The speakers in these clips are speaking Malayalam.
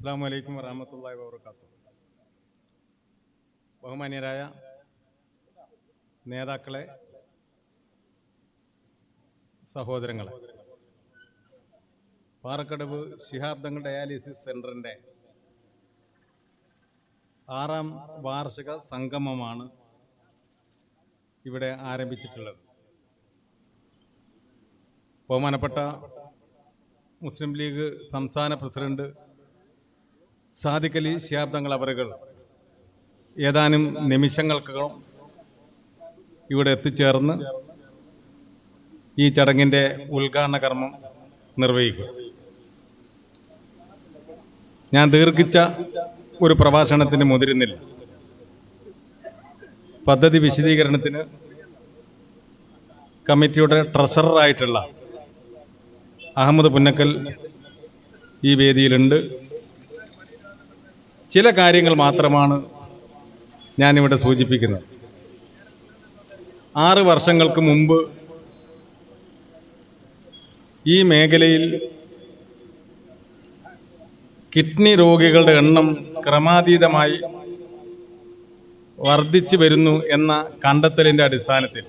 അസ്സാം വലൈക്കും വറഹമത്തല്ലാ വാബർക്കാത്തു ബഹുമാന്യരായ നേതാക്കളെ സഹോദരങ്ങളെ പാറക്കടവ് ശിഹാബ് തങ്ങൾ ഡയാലിസിസ് സെന്ററിന്റെ ആറാം വാർഷിക സംഗമമാണ് ഇവിടെ ആരംഭിച്ചിട്ടുള്ളത്. ബഹുമാനപ്പെട്ട മുസ്ലിം ലീഗ് സംസ്ഥാന പ്രസിഡന്റ് സാദിഖ് അലി അവരുകൾ ഏതാനും നിമിഷങ്ങൾക്കകം ഇവിടെ എത്തിച്ചേർന്ന് ഈ ചടങ്ങിന്റെ ഉദ്ഘാടന കർമ്മം നിർവഹിക്കും ഞാൻ ദീർഘിച്ച ഒരു പ്രഭാഷണത്തിന് മുതിരുന്നില്ല. പദ്ധതി വിശദീകരണത്തിന് കമ്മിറ്റിയുടെ ട്രഷററായിട്ടുള്ള അഹമ്മദ് പുന്നക്കൽ ഈ വേദിയിലുണ്ട്. ചില കാര്യങ്ങൾ മാത്രമാണ് ഞാനിവിടെ സൂചിപ്പിക്കുന്നത്. ആറ് വർഷങ്ങൾക്ക് മുമ്പ് ഈ മേഖലയിൽ കിഡ്നി രോഗികളുടെ എണ്ണം ക്രമാതീതമായി വർദ്ധിച്ചു വരുന്നു എന്ന കണ്ടെത്തലിന്റെ അടിസ്ഥാനത്തിൽ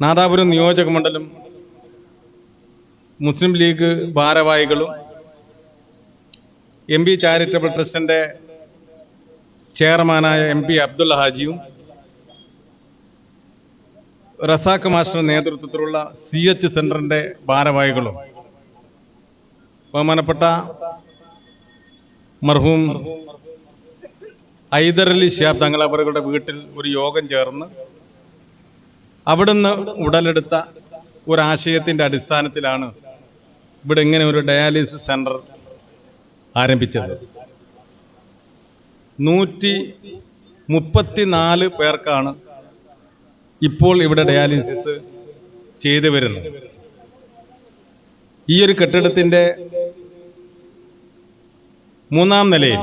നാദാപുരം നിയോജക മണ്ഡലം മുസ്ലിം ലീഗ് ഭാരവാഹികളും എം പി ചാരിറ്റബിൾ ട്രസ്റ്റിന്റെ ചെയർമാനായ എം പി അബ്ദുൽ ഹാജിയും റസാഖ് മാസ്റ്റർ നേതൃത്വത്തിലുള്ള സി എച്ച് സെന്ററിന്റെ ഭാരവാഹികളും ബഹുമാനപ്പെട്ട മർഹൂം ഹൈദരലി ഷിയാബ് തങ്ങൾ വീട്ടിൽ ഒരു യോഗം ചേർന്ന് അവിടുന്ന് ഉടലെടുത്ത ഒരാശയത്തിന്റെ അടിസ്ഥാനത്തിലാണ് ഇവിടെ ഇങ്ങനെ ഒരു ഡയാലിസിസ് സെന്റർ ആരംഭിച്ചത്? നൂറ്റി മുപ്പത്തിനാല് പേർക്കാണ് ഇപ്പോൾ ഇവിടെ ഡയാലിസിസ് ചെയ്തു വരുന്നത്. ഈ ഒരു കെട്ടിടത്തിന്റെ മൂന്നാം നിലയിൽ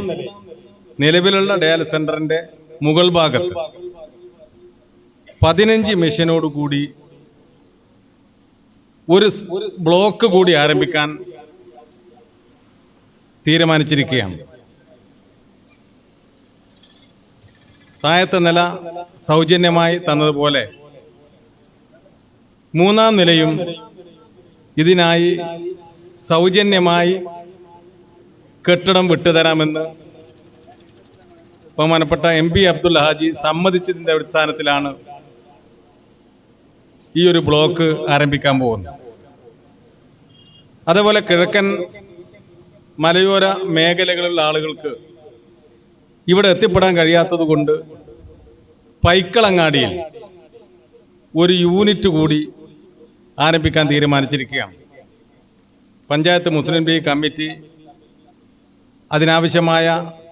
നിലവിലുള്ള ഡയാലിസ് സെന്ററിന്റെ മുകൾ ഭാഗത്ത് പതിനഞ്ച് മെഷീനോട് കൂടി ഒരു ബ്ലോക്ക് കൂടി ആരംഭിക്കാൻ തീരുമാനിച്ചിരിക്കുകയാണ്. താഴത്തെ നില സൗജന്യമായി തന്നതുപോലെ മൂന്നാം നിലയും ഇതിനായി സൗജന്യമായി കെട്ടിടം വിട്ടുതരാമെന്ന് ബഹുമാനപ്പെട്ട എം പി അബ്ദുൽ ഹാജി സമ്മതിച്ചതിന്റെ അടിസ്ഥാനത്തിലാണ് ഈ ഒരു ബ്ലോക്ക് ആരംഭിക്കാൻ പോകുന്നത്. അതേപോലെ കിഴക്കൻ മലയോര മേഖലകളിലുള്ള ആളുകൾക്ക് ഇവിടെ എത്തിപ്പെടാൻ കഴിയാത്തത് കൊണ്ട് പൈക്കളങ്ങാടിയിൽ ഒരു യൂണിറ്റ് കൂടി ആരംഭിക്കാൻ തീരുമാനിച്ചിരിക്കുകയാണ്. പഞ്ചായത്ത് മുസ്ലിം ലീഗ് കമ്മിറ്റി അതിനാവശ്യമായ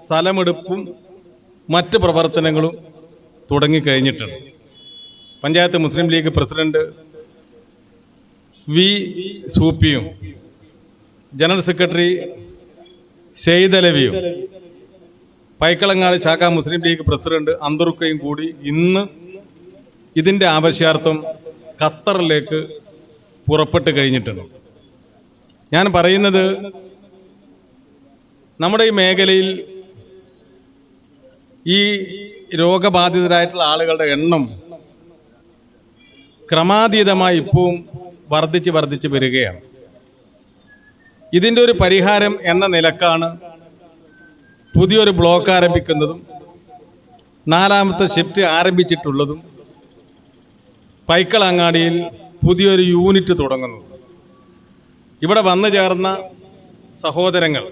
സ്ഥലമെടുപ്പും മറ്റ് പ്രവർത്തനങ്ങളും തുടങ്ങിക്കഴിഞ്ഞിട്ടുണ്ട്. പഞ്ചായത്ത് മുസ്ലിം ലീഗ് പ്രസിഡന്റ് വി സൂപ്പിയും ജനറൽ സെക്രട്ടറി സെയ്തലവിയും പൈക്കളങ്ങാട് ശാഖ മുസ്ലിം ലീഗ് പ്രസിഡന്റ് അന്തറുക്കയും കൂടി ഇന്ന് ഇതിന്റെ ആവശ്യാർത്ഥം ഖത്തറിലേക്ക് പുറപ്പെട്ട് കഴിഞ്ഞിട്ടുണ്ട്. ഞാൻ പറയുന്നത് നമ്മുടെ ഈ മേഖലയിൽ ഈ രോഗബാധിതരായിട്ടുള്ള ആളുകളുടെ എണ്ണം ക്രമാതീതമായി ഇപ്പവും വർദ്ധിച്ച് വർദ്ധിച്ച് വരികയാണ്. ഇതിന്റെ ഒരു പരിഹാരം എന്ന നിലക്കാണ് പുതിയൊരു ബ്ലോക്ക് ആരംഭിക്കുന്നതും നാലാമത്തെ ഷിഫ്റ്റ് ആരംഭിച്ചിട്ടുള്ളതും പൈക്കളങ്ങാടിയിൽ പുതിയൊരു യൂണിറ്റ് തുടങ്ങുന്നത്. ഇവിടെ വന്നു ചേർന്ന സഹോദരങ്ങൾ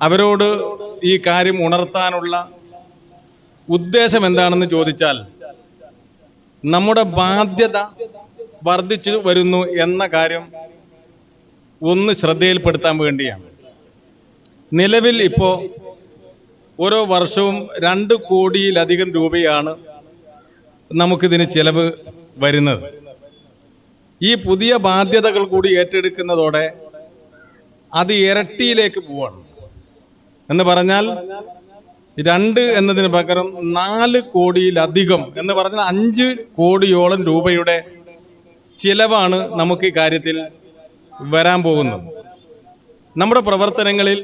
അവരോട് ഈ കാര്യം ഉണർത്താനുള്ള ഉദ്ദേശം എന്താണെന്ന് ചോദിച്ചാൽ നമ്മുടെ ബാധ്യത വർദ്ധിച്ചു വരുന്നു എന്ന കാര്യം ഒന്ന് ശ്രദ്ധയിൽപ്പെടുത്താൻ വേണ്ടിയാണ്. നിലവിൽ ഇപ്പോൾ ഓരോ വർഷവും രണ്ട് കോടിയിലധികം രൂപയാണ് നമുക്കിതിന് ചിലവ് വരുന്നത്. ഈ പുതിയ ബാധ്യതകൾ കൂടി ഏറ്റെടുക്കുന്നതോടെ അത് ഇരട്ടിയിലേക്ക് പോവാണ്. എന്ന് പറഞ്ഞാൽ രണ്ട് എന്നതിന് പകരം നാല് കോടിയിലധികം എന്ന് പറഞ്ഞാൽ അഞ്ച് കോടിയോളം രൂപയുടെ ചിലവാണ് നമുക്ക് ഈ കാര്യത്തിൽ വരാൻ പോകുന്നത് നമ്മുടെ പ്രവർത്തനങ്ങളിൽ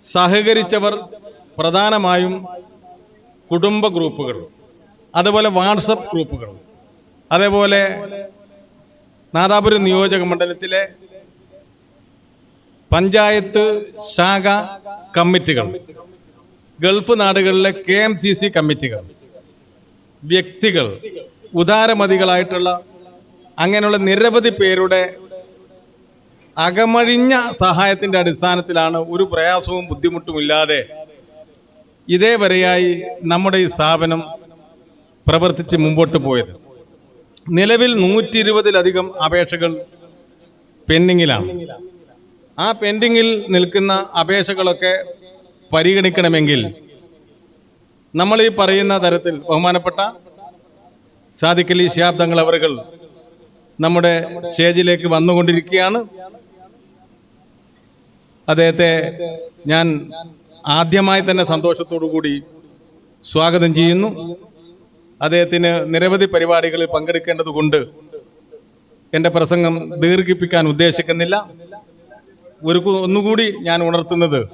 സഹകരിച്ചവർ പ്രധാനമായും കുടുംബ ഗ്രൂപ്പുകൾ അതുപോലെ വാട്സപ്പ് ഗ്രൂപ്പുകൾ അതേപോലെ നാദാപുരം നിയോജക മണ്ഡലത്തിലെ പഞ്ചായത്ത് ശാഖ കമ്മിറ്റികൾ ഗൾഫ് നാടുകളിലെ കെ എം സി സി കമ്മിറ്റികൾ വ്യക്തികൾ ഉദാരമതികളായിട്ടുള്ള അങ്ങനെയുള്ള നിരവധി പേരുടെ അകമഴിഞ്ഞ സഹായത്തിന്റെ അടിസ്ഥാനത്തിലാണ് ഒരു പ്രയാസവും ബുദ്ധിമുട്ടുമില്ലാതെ ഇതേവരെയായി നമ്മുടെ ഈ സ്ഥാപനം പ്രവർത്തിച്ച് മുമ്പോട്ട് പോയത്. നിലവിൽ നൂറ്റി ഇരുപതിലധികം അപേക്ഷകൾ പെൻഡിങ്ങിലാണ്. ആ പെൻഡിങ്ങിൽ നിൽക്കുന്ന അപേക്ഷകളൊക്കെ പരിഗണിക്കണമെങ്കിൽ നമ്മൾ ഈ പറയുന്ന തരത്തിൽ ബഹുമാനപ്പെട്ട സാദിഖലി തങ്ങൾ അവറുകൾ നമ്മുടെ സ്റ്റേജിലേക്ക് വന്നുകൊണ്ടിരിക്കുകയാണ്. അദ്ദേഹത്തെ ഞാൻ ആദ്യമായി തന്നെ സന്തോഷത്തോടു കൂടി സ്വാഗതം ചെയ്യുന്നു. അദ്ദേഹത്തിന് നിരവധി പരിപാടികളിൽ പങ്കെടുക്കേണ്ടതുകൊണ്ട് എന്റെ പ്രസംഗം ദീർഘിപ്പിക്കാൻ ഉദ്ദേശിക്കുന്നില്ല. ഒരു ഒന്നുകൂടി ഞാൻ ഉണർത്തുന്നത്.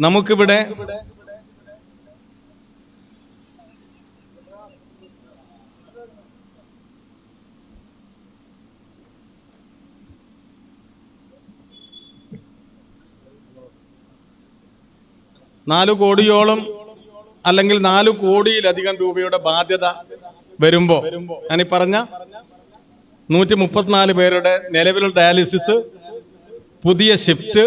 നമുക്കിവിടെ നാല് കോടിയോളം അല്ലെങ്കിൽ നാലു കോടിയിലധികം രൂപയുടെ ബാധ്യത വരുമ്പോ ഞാൻ പറഞ്ഞ നൂറ്റി മുപ്പത്തിനാല് പേരുടെ നിലവിലുള്ള ഡയാലിസിസ് പുതിയ ഷിഫ്റ്റ്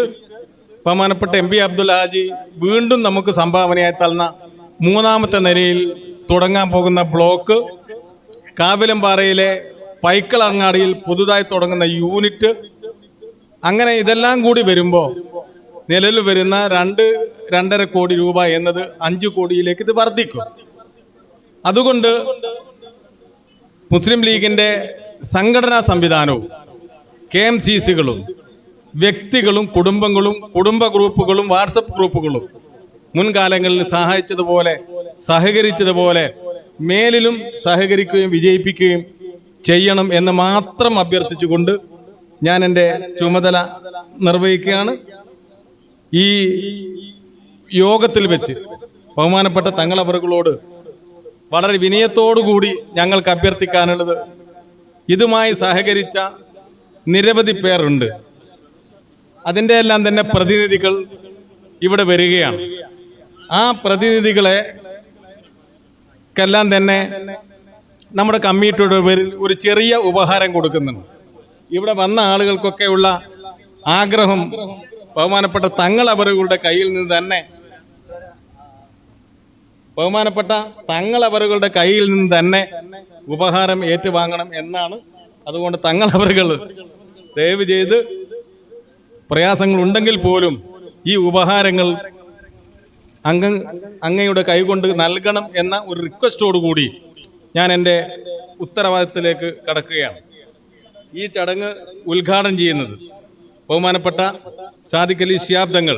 ബഹുമാനപ്പെട്ട എം പി അബ്ദുൽ ഹാജി വീണ്ടും നമുക്ക് സംഭാവനയായി തന്ന മൂന്നാമത്തെ നിലയിൽ തുടങ്ങാൻ പോകുന്ന ബ്ലോക്ക് കാവിലമ്പാറയിലെ പൈക്കളങ്ങാടിയിൽ പുതുതായി തുടങ്ങുന്ന യൂണിറ്റ് അങ്ങനെ ഇതെല്ലാം കൂടി വരുമ്പോൾ നിലവിൽ വരുന്ന രണ്ട് രണ്ടര കോടി രൂപ എന്നത് അഞ്ചു കോടിയിലേക്ക് ഇത് വർദ്ധിക്കും. അതുകൊണ്ട് മുസ്ലിം ലീഗിന്റെ സംഘടനാ സംവിധാനവും കെ എം സി സികളും വ്യക്തികളും കുടുംബങ്ങളും കുടുംബ ഗ്രൂപ്പുകളും വാട്സപ്പ് ഗ്രൂപ്പുകളും മുൻകാലങ്ങളിൽ സഹായിച്ചതുപോലെ സഹകരിച്ചതുപോലെ മേലിലും സഹകരിക്കുകയും വിജയിപ്പിക്കുകയും ചെയ്യണം എന്ന് മാത്രം അഭ്യർത്ഥിച്ചുകൊണ്ട് ഞാൻ എന്റെ ചുമതല നിർവഹിക്കുകയാണ്. ഈ യോഗത്തിൽ വെച്ച് ബഹുമാനപ്പെട്ട തങ്ങളവറുകളോട് വളരെ വിനയത്തോടുകൂടി ഞങ്ങൾക്ക് അഭ്യർത്ഥിക്കാനുള്ളത് ഇതുമായി സഹകരിച്ച നിരവധി പേരുണ്ട്. അതിന്റെ എല്ലാം തന്നെ പ്രതിനിധികൾ ഇവിടെ വരികയാണ്. ആ പ്രതിനിധികളെ ക്കെല്ലാം തന്നെ നമ്മുടെ കമ്മിറ്റിയുടെ പേരിൽ ഒരു ചെറിയ ഉപഹാരം കൊടുക്കുന്നുണ്ട്. ഇവിടെ വന്ന ആളുകൾക്കൊക്കെയുള്ള ആഗ്രഹം ബഹുമാനപ്പെട്ട തങ്ങൾ അവരുടെ കയ്യിൽ നിന്ന് തന്നെ ബഹുമാനപ്പെട്ട തങ്ങൾ അവരുടെ കയ്യിൽ നിന്ന് തന്നെ ഉപഹാരം ഏറ്റുവാങ്ങണം എന്നാണ് അതുകൊണ്ട് തങ്ങൾ അവരുകൾ ദയവ് ചെയ്ത് പ്രയാസങ്ങൾ ഉണ്ടെങ്കിൽ പോലും ഈ ഉപഹാരങ്ങൾ അംഗ അങ്ങയുടെ കൈകൊണ്ട് നൽകണം എന്ന ഒരു റിക്വസ്റ്റോടുകൂടി ഞാൻ എന്റെ ഉത്തരവാദിത്തത്തിലേക്ക് കടക്കുകയാണ്. ഈ ചടങ്ങ് ഉദ്ഘാടനം ചെയ്യുന്നത് ബഹുമാനപ്പെട്ട സാദിഖ് അലി ശിയാബ് തങ്ങൾ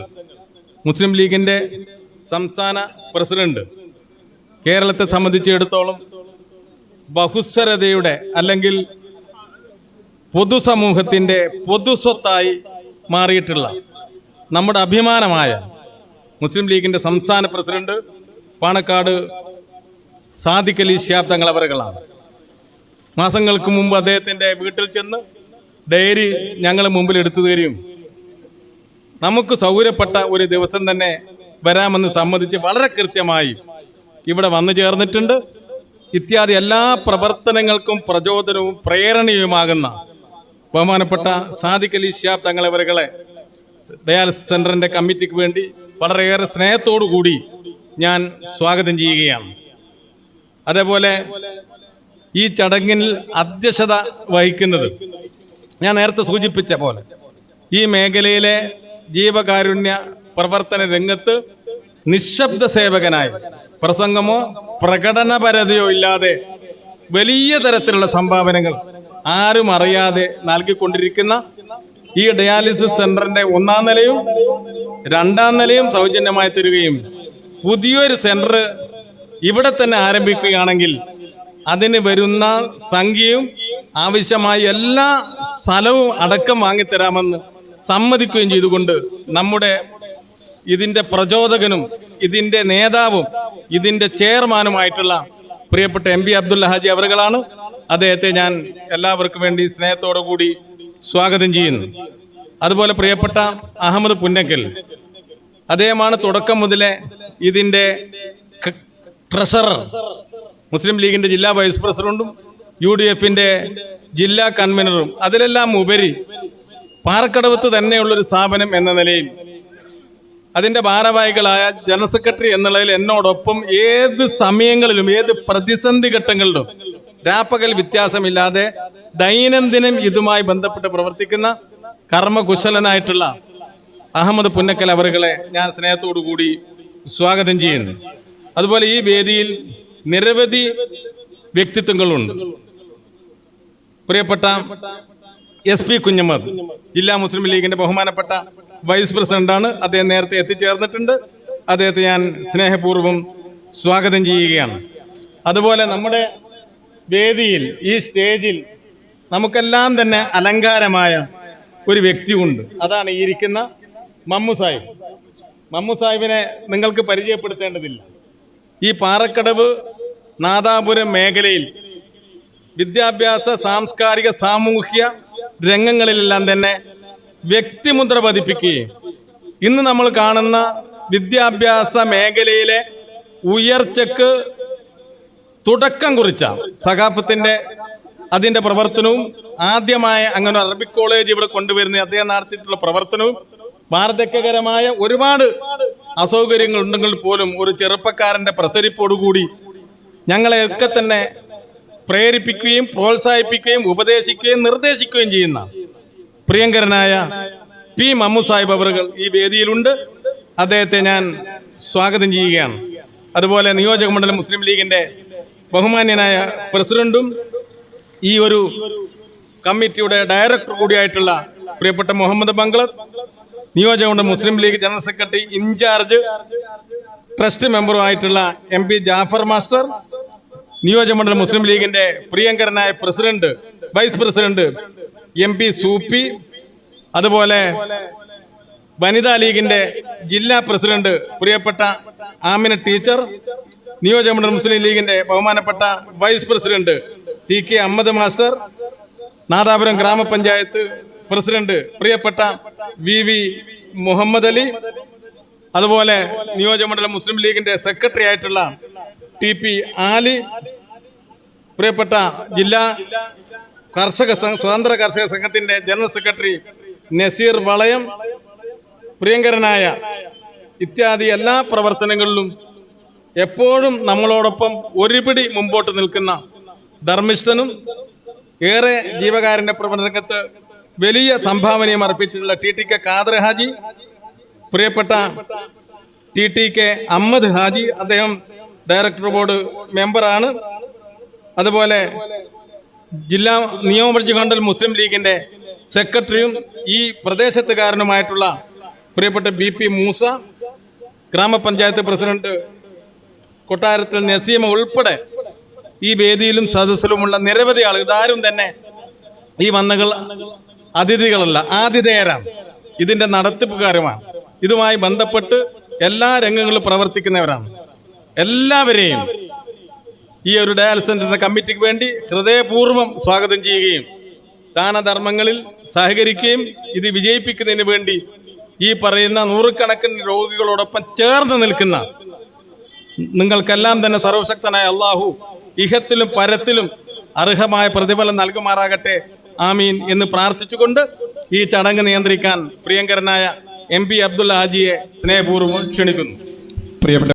മുസ്ലിം ലീഗിന്റെ സംസ്ഥാന പ്രസിഡന്റ് കേരളത്തെ സംബന്ധിച്ചിടത്തോളം ബഹുസ്വരതയുടെ അല്ലെങ്കിൽ പൊതുസമൂഹത്തിന്റെ പൊതുസ്വത്തായി മാറിയിട്ടുള്ള നമ്മുടെ അഭിമാനമായ മുസ്ലിം ലീഗിന്റെ സംസ്ഥാന പ്രസിഡന്റ് പാണക്കാട് സാദിഖ് അലി ശിഹാബ് തങ്ങൾ അവരുകളാണ്. മാസങ്ങൾക്ക് മുമ്പ് അദ്ദേഹത്തിന്റെ വീട്ടിൽ ചെന്ന് ഡയറി ഞങ്ങൾ മുമ്പിൽ എടുത്തു തരും. നമുക്ക് സൗകര്യപ്പെട്ട ഒരു ദിവസം തന്നെ വരാമെന്ന് സമ്മതിച്ച് വളരെ കൃത്യമായി ഇവിടെ വന്നു ചേർന്നിട്ടുണ്ട്. ഇത്യാദി എല്ലാ പ്രവർത്തനങ്ങൾക്കും പ്രചോദനവും പ്രേരണയുമാകുന്ന ബഹുമാനപ്പെട്ട സാദിഖ് അലി ഷിയാബ് തങ്ങളവരുകളെ ഡയാലിസിസ് സെന്ററിന്റെ കമ്മിറ്റിക്ക് വേണ്ടി വളരെയേറെ സ്നേഹത്തോടു കൂടി ഞാൻ സ്വാഗതം ചെയ്യുകയാണ്. അതേപോലെ ഈ ചടങ്ങിൽ അധ്യക്ഷത വഹിക്കുന്നത് ഞാൻ നേരത്തെ സൂചിപ്പിച്ച പോലെ ഈ മേഖലയിലെ ജീവകാരുണ്യ പ്രവർത്തന രംഗത്ത് നിശബ്ദ സേവകനായി പ്രസംഗമോ പ്രകടനപരതയോ ഇല്ലാതെ വലിയ തരത്തിലുള്ള സംഭാവനകൾ ആരും അറിയാതെ നൽകിക്കൊണ്ടിരിക്കുന്ന ഈ ഡയാലിസിസ് സെന്ററിന്റെ ഒന്നാം നിലയും രണ്ടാം നിലയും സൗജന്യമായി തരികയും പുതിയൊരു സെന്റർ ഇവിടെ തന്നെ ആരംഭിക്കുകയാണെങ്കിൽ അതിന് വരുന്ന സംഖ്യയും ആവശ്യമായ എല്ലാ സ്ഥലവും അടക്കം വാങ്ങിത്തരാമെന്ന് സമ്മതിക്കുകയും ചെയ്തുകൊണ്ട് നമ്മുടെ ഇതിന്റെ പ്രചോദകനും ഇതിന്റെ നേതാവും ഇതിന്റെ ചെയർമാനുമായിട്ടുള്ള പ്രിയപ്പെട്ട എം പി അബ്ദുല്ല ഹാജി അവറുകളാണ്. അദ്ദേഹത്തെ ഞാൻ എല്ലാവർക്കും വേണ്ടി സ്നേഹത്തോടു കൂടി സ്വാഗതം ചെയ്യുന്നു. അതുപോലെ പ്രിയപ്പെട്ട അഹമ്മദ് പുന്നക്കൽ അദ്ദേഹമാണ് തുടക്കം മുതലേ ഇതിന്റെ ക- ട്രഷറർ മുസ്ലിം ലീഗിന്റെ ജില്ലാ വൈസ് പ്രസിഡന്റും യു ഡി എഫിന്റെ ജില്ലാ കൺവീനറും അതിലെല്ലാം ഉപരി പാറക്കടവത്ത് തന്നെയുള്ളൊരു സ്ഥാപനം എന്ന നിലയിൽ അതിന്റെ ഭാരവാഹികളായ ജനറൽ സെക്രട്ടറി എന്നുള്ളതിൽ എന്നോടൊപ്പം ഏത് സമയങ്ങളിലും ഏത് പ്രതിസന്ധി ഘട്ടങ്ങളിലും രാപ്പകൽ വ്യത്യാസമില്ലാതെ ദൈനംദിനം ഇതുമായി ബന്ധപ്പെട്ട് പ്രവർത്തിക്കുന്ന കർമ്മകുശലനായിട്ടുള്ള അഹമ്മദ് പുന്നക്കൽ അവരുകളെ ഞാൻ സ്നേഹത്തോടു കൂടി സ്വാഗതം ചെയ്യുന്നു. അതുപോലെ ഈ വേദിയിൽ നിരവധി വ്യക്തിത്വങ്ങളുണ്ട്. പ്രിയപ്പെട്ട എസ് പി കുഞ്ഞമ്മദ് ജില്ലാ മുസ്ലിം ലീഗിന്റെ ബഹുമാനപ്പെട്ട വൈസ് പ്രസിഡന്റാണ് അദ്ദേഹം നേരത്തെ എത്തിച്ചേർന്നിട്ടുണ്ട്. അദ്ദേഹത്തെ ഞാൻ സ്നേഹപൂർവം സ്വാഗതം ചെയ്യുകയാണ്. അതുപോലെ നമ്മുടെ വേദിയിൽ ഈ സ്റ്റേജിൽ നമുക്കെല്ലാം തന്നെ അലങ്കാരമായ ഒരു വ്യക്തിയുണ്ട്. അതാണ് ഈ ഇരിക്കുന്ന മമ്മു സാഹിബ്. മമ്മു സാഹിബിനെ നിങ്ങൾക്ക് പരിചയപ്പെടുത്തേണ്ടതില്ല. ഈ പാറക്കടവ് നാദാപുരം മേഖലയിൽ വിദ്യാഭ്യാസ സാംസ്കാരിക സാമൂഹ്യ രംഗങ്ങളിലെല്ലാം തന്നെ വ്യക്തിമുദ്ര പതിപ്പിക്കുകയും. ഇന്ന് നമ്മൾ കാണുന്ന വിദ്യാഭ്യാസ മേഖലയിലെ ഉയർച്ചക്ക് തുടക്കം കുറിച്ച സഖാഫത്തിന്റെ അതിന്റെ പ്രവർത്തനവും ആദ്യമായ അങ്ങനെ അറബിക് കോളേജ് ഇവിടെ കൊണ്ടുവരുന്ന അദ്ദേഹം നടത്തിയിട്ടുള്ള പ്രവർത്തനവും വാർദ്ധക്യകരമായ ഒരുപാട് അസൗകര്യങ്ങൾ ഉണ്ടെങ്കിൽ പോലും ഒരു ചെറുപ്പക്കാരന്റെ പ്രസരിപ്പോടുകൂടി ഞങ്ങളെയൊക്കെ തന്നെ പ്രേരിപ്പിക്കുകയും പ്രോത്സാഹിപ്പിക്കുകയും ഉപദേശിക്കുകയും നിർദ്ദേശിക്കുകയും ചെയ്യുന്ന പ്രിയങ്കരനായ പി മമ്മു സാഹിബ് അവറുകൾ ഈ വേദിയിലുണ്ട്. അദ്ദേഹത്തെ ഞാൻ സ്വാഗതം ചെയ്യുകയാണ്. അതുപോലെ നിയോജക മണ്ഡലം മുസ്ലിം ലീഗിന്റെ ബഹുമാന്യനായ പ്രസിഡന്റും ഈ ഒരു കമ്മിറ്റിയുടെ ഡയറക്ടർ കൂടിയായിട്ടുള്ള പ്രിയപ്പെട്ട മുഹമ്മദ് ബംഗ്ലത്ത് നിയോജക മണ്ഡലം Muslim League general secretary in charge trust മെമ്പറുമായിട്ടുള്ള M P Jafar master നിയോജകമണ്ഡലം മുസ്ലിം ലീഗിന്റെ പ്രിയങ്കരനായ president vice president M P Soopi അതുപോലെ വനിതാ ലീഗിന്റെ ജില്ലാ പ്രസിഡന്റ് പ്രിയപ്പെട്ട ആമിന ടീച്ചർ നിയോജകമണ്ഡലം മുസ്ലിം ലീഗിന്റെ ബഹുമാനപ്പെട്ട vice president T K Ahmed master Nadapuram ഗ്രാമപഞ്ചായത്ത് പ്രസിഡന്റ് പ്രിയപ്പെട്ട വി വി മുഹമ്മദ് അലി അതുപോലെ നിയോജകമണ്ഡലം മുസ്ലിം ലീഗിന്റെ സെക്രട്ടറി ആയിട്ടുള്ള ടി പി ആലി പ്രിയപ്പെട്ട ജില്ലാ കർഷക സ്വതന്ത്ര കർഷക സംഘത്തിന്റെ ജനറൽ സെക്രട്ടറി നസീർ വളയം പ്രിയങ്കരനായ ഇത്യാദി എല്ലാ പ്രവർത്തനങ്ങളിലും എപ്പോഴും നമ്മളോടൊപ്പം ഒരുപിടി മുമ്പോട്ട് നിൽക്കുന്ന ധർമ്മിഷ്ഠനും ഏറെ ജീവകാരുണ്യ പ്രവർത്തനരംഗത്ത് വലിയ സംഭാവനയും അർപ്പിച്ചിട്ടുള്ള T T K Khader Haji പ്രിയപ്പെട്ട T T K Ahmed Haji അദ്ദേഹം ഡയറക്ടർ ബോർഡ് മെമ്പറാണ്. അതുപോലെ ജില്ലാ നിയമപരിച്ച് കണ്ടൽ മുസ്ലിം ലീഗിന്റെ സെക്രട്ടറിയും ഈ പ്രദേശത്തുകാരനുമായിട്ടുള്ള പ്രിയപ്പെട്ട ബി പി മൂസ ഗ്രാമപഞ്ചായത്ത് പ്രസിഡന്റ് കൊട്ടാരത്തിൽ നസീമ ഉൾപ്പെടെ ഈ വേദിയിലും സദസ്സിലുമുള്ള നിരവധി ആളുകൾ ഇതാരും തന്നെ ഈ വന്നകൾ അതിഥികളല്ല ആതിഥേയരാണ്. ഇതിന്റെ നടത്തിപ്പുകാരുമാണ്. ഇതുമായി ബന്ധപ്പെട്ട് എല്ലാ രംഗങ്ങളിലും പ്രവർത്തിക്കുന്നവരാണ്. എല്ലാവരെയും ഈ ഒരു ഡയൽ സെന്ററിന്റെ കമ്മിറ്റിക്ക് വേണ്ടി ഹൃദയപൂർവം സ്വാഗതം ചെയ്യുകയും ദാനധർമ്മങ്ങളിൽ സഹകരിക്കുകയും ഇത് വിജയിപ്പിക്കുന്നതിന് വേണ്ടി ഈ പറയുന്ന നൂറുകണക്കിന് രോഗികളോടൊപ്പം ചേർന്ന് നിൽക്കുന്ന നിങ്ങൾക്കെല്ലാം തന്നെ സർവശക്തനായ അള്ളാഹു ഇഹത്തിലും പരത്തിലും അർഹമായ പ്രതിഫലം നൽകുമാറാകട്ടെ. ആമീൻ എന്ന് പ്രാർത്ഥിച്ചുകൊണ്ട് ഈ ചടങ്ങ് നിയന്ത്രിക്കാൻ പ്രിയങ്കരനായ എം പി അബ്ദുള്ള ഹാജിയെ സ്നേഹപൂർവം ക്ഷണിക്കുന്നു. പ്രിയപ്പെട്ട